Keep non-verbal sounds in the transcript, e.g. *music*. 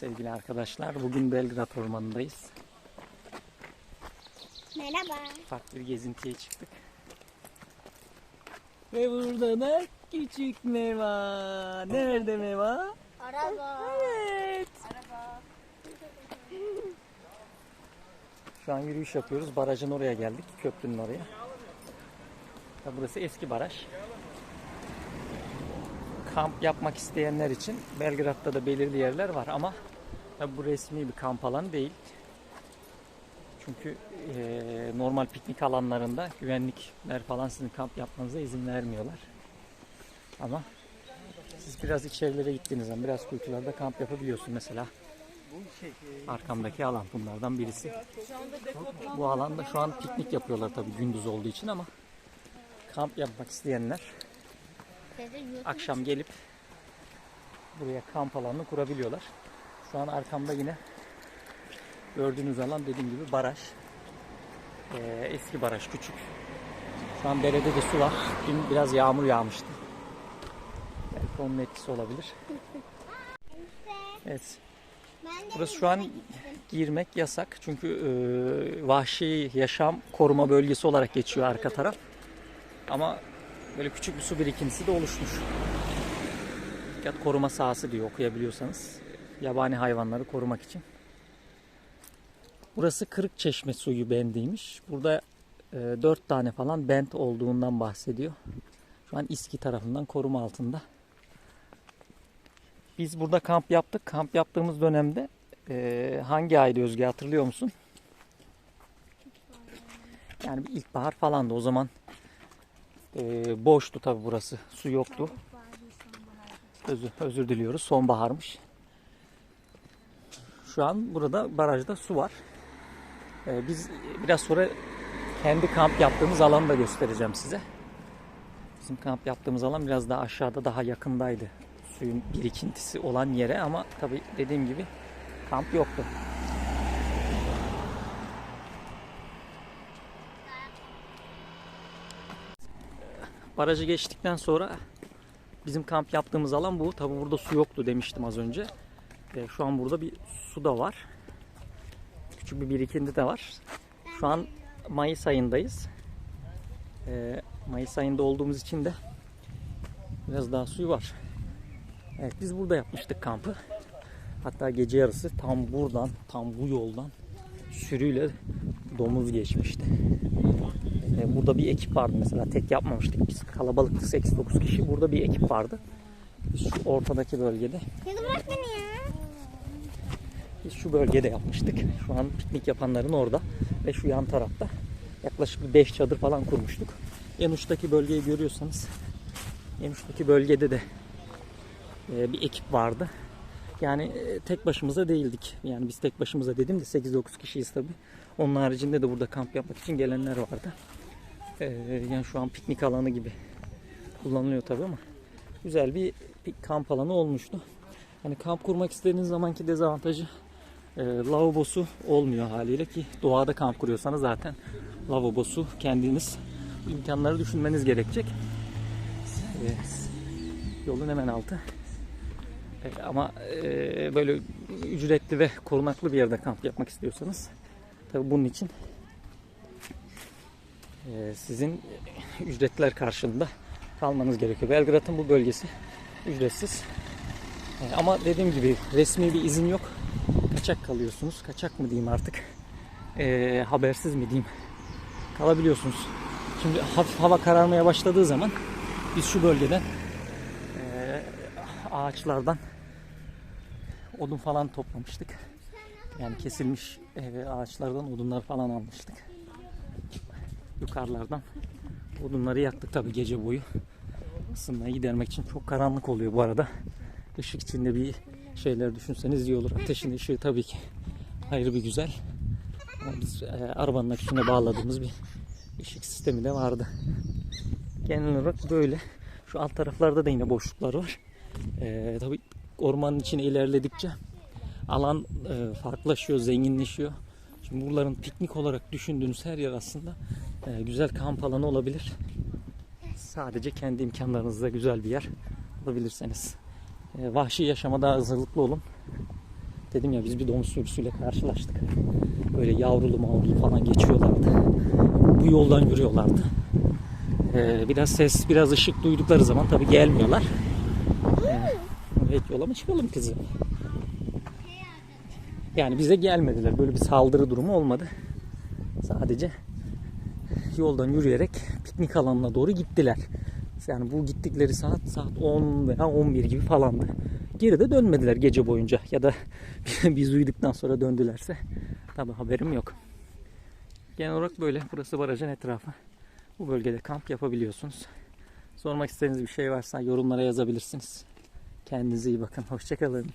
sevgili arkadaşlar. Bugün Belgrad Ormanı'ndayız. Merhaba. Ufak bir gezintiye çıktık. Ve burada da küçük Meva. Nerede Meva? Araba. Evet. Araba. Şu an yürüyüş yapıyoruz. Barajın oraya geldik. Köprünün oraya. Ya burası eski baraj. Kamp yapmak isteyenler için Belgrad'da da belirli yerler var ama tabii bu resmi bir kamp alanı değil. Çünkü eee, normal piknik alanlarında güvenlikler falan sizin kamp yapmanıza izin vermiyorlar. Ama siz biraz içerilere gittiğiniz zaman biraz kuytularda kamp yapabiliyorsun mesela. Arkamdaki alan bunlardan birisi. Bu alanda şu an piknik yapıyorlar tabii gündüz olduğu için ama kamp yapmak isteyenler akşam gelip buraya kamp alanını kurabiliyorlar. Şu an arkamda yine gördüğünüz alan dediğim gibi baraj. Ee, eski baraj küçük. Şu an derede de su var. Dün biraz yağmur yağmıştı. Belki onun etkisi olabilir. Evet. Burası şu an girmek yasak. Çünkü e, vahşi yaşam koruma bölgesi olarak geçiyor arka taraf. Ama böyle küçük bir su birikintisi de oluşmuş. Dikkat koruma sahası diyor okuyabiliyorsanız. Yabani hayvanları korumak için. Burası Kırık Çeşme suyu bendiymiş. Burada e, 4 tane falan bent olduğundan bahsediyor. Şu an İSKİ tarafından koruma altında. Biz burada kamp yaptık. Kamp yaptığımız dönemde e, hangi ayda Özge hatırlıyor musun? Yani bir ilkbahar falandı. O zaman e, boştu tabi burası. Su yoktu. Özür, özür diliyoruz. Sonbaharmış. Şu an burada barajda su var. E, biz biraz sonra kendi kamp yaptığımız alanı da göstereceğim size. Bizim kamp yaptığımız alan biraz daha aşağıda daha yakındaydı suyun birikintisi olan yere ama tabi dediğim gibi kamp yoktu. Barajı geçtikten sonra bizim kamp yaptığımız alan bu. Tabi burada su yoktu demiştim az önce. E, şu an burada bir su da var. Küçük bir birikinti de var. Şu an Mayıs ayındayız. E, Mayıs ayında olduğumuz için de biraz daha suyu var. Evet biz burada yapmıştık kampı. Hatta gece yarısı tam buradan, tam bu yoldan sürüyle domuz geçmişti. Ee, burada bir ekip vardı mesela tek yapmamıştık biz. Kalabalıktık 8-9 kişi. Burada bir ekip vardı. Şu ortadaki bölgede, Teyze bırak beni ya. Biz şu bölgede yapmıştık. Şu an piknik yapanların orada ve şu yan tarafta yaklaşık bir 5 çadır falan kurmuştuk. En uçtaki bölgeyi görüyorsanız en uçtaki bölgede de e, bir ekip vardı. Yani e, tek başımıza değildik. Yani biz tek başımıza dedim de 8-9 kişiyiz tabi. Onun haricinde de burada kamp yapmak için gelenler vardı. E, yani şu an piknik alanı gibi kullanılıyor tabi ama güzel bir kamp alanı olmuştu. Hani kamp kurmak istediğiniz zamanki dezavantajı e, lavabosu olmuyor haliyle ki doğada kamp kuruyorsanız zaten lavabosu kendiniz imkanları düşünmeniz gerekecek. E, yolun hemen altı. E, ama e, böyle ücretli ve korunaklı bir yerde kamp yapmak istiyorsanız tabi bunun için e, sizin ücretler karşılığında kalmanız gerekiyor. Belgrad'ın bu bölgesi ücretsiz. E, ama dediğim gibi resmi bir izin yok. Kaçak kalıyorsunuz. Kaçak mı diyeyim artık. E, habersiz mi diyeyim. Kalabiliyorsunuz. Şimdi hafif hava kararmaya başladığı zaman biz şu bölgeden e, ağaçlardan odun falan toplamıştık. Yani kesilmiş e, ağaçlardan odunlar falan almıştık. Yukarılardan odunları yaktık tabi gece boyu. Isınmayı gidermek için çok karanlık oluyor bu arada. Işık içinde bir şeyler düşünseniz iyi olur. Ateşin ışığı tabii ki ayrı bir güzel. Ama biz e, arabanın aküsüne bağladığımız bir ışık sistemi de vardı. Genel olarak böyle. Şu alt taraflarda da yine boşluklar var. Ee, tabii ormanın içine ilerledikçe alan e, farklılaşıyor, zenginleşiyor. Şimdi buraların piknik olarak düşündüğünüz her yer aslında e, güzel kamp alanı olabilir. Sadece kendi imkanlarınızda güzel bir yer bulabilirseniz. E, vahşi yaşama da hazırlıklı olun. Dedim ya biz bir domuz sürüsüyle karşılaştık. Böyle yavrulu mavrulu falan geçiyorlardı. Bu yoldan yürüyorlardı. Ee, biraz ses, biraz ışık duydukları zaman tabii gelmiyorlar. Ee, evet yola mı çıkalım kızım? Yani bize gelmediler. Böyle bir saldırı durumu olmadı. Sadece yoldan yürüyerek piknik alanına doğru gittiler. Yani bu gittikleri saat saat 10 veya 11 gibi falandı. Geri de dönmediler gece boyunca ya da *laughs* biz uyuduktan sonra döndülerse tabi haberim yok. Genel olarak böyle. Burası barajın etrafı. Bu bölgede kamp yapabiliyorsunuz. Sormak istediğiniz bir şey varsa yorumlara yazabilirsiniz. Kendinize iyi bakın. Hoşçakalın.